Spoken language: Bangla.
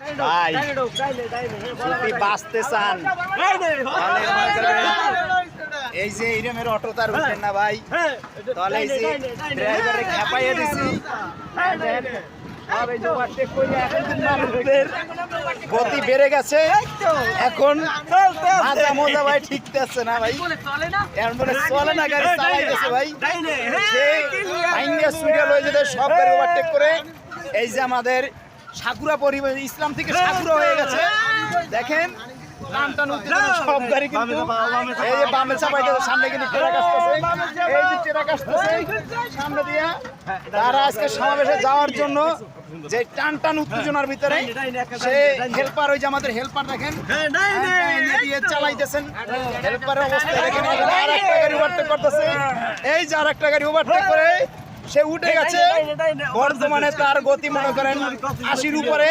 ভাই যদি বাঁচতে চান। এই যে ইরমের অটো তার উঠেন না ভাই। তাহলে এই যে ড্রাইভারে খেপাইয়ে দিছি। গতি বেড়ে গেছে। এখন মাজা মোজা ভাই ঠিক আছে না ভাই। এখন বলে চলে না? গাড়ি ভাই। সে ভাইঙ্গা সুইডা লয়ে যেতে সব গাড়ি ওভারটেক করে। এই যে আমাদের সাকুরা পরিবার ইসলাম থেকে সাকুরা হয়ে গেছে। দেখেন টান টান উত্তেজনা সব গাড়ি কিন্তু এই যে বামে চাপাইতেছে সামনে কিন্তু ট্রাক আসতেছে। এই যে ট্রাক আসতেছে। সামনে দিয়ে তারা আজকে সমাবেশে যাওয়ার জন্য যে টান টান উত্তেজনার ভিতরে সে হেল্পার ওই যে আমাদের হেল্পার দেখেন চালাইতেছেন। হেল্পারের অবস্থা দেখেন আর একটা গাড়ি ওভারটেক করতেছে। এই যে আর একটা গাড়ি ওভারটেক করে সে উঠে গেছে। বর্তমানে তার গতি মনে করেন আশির উপরে।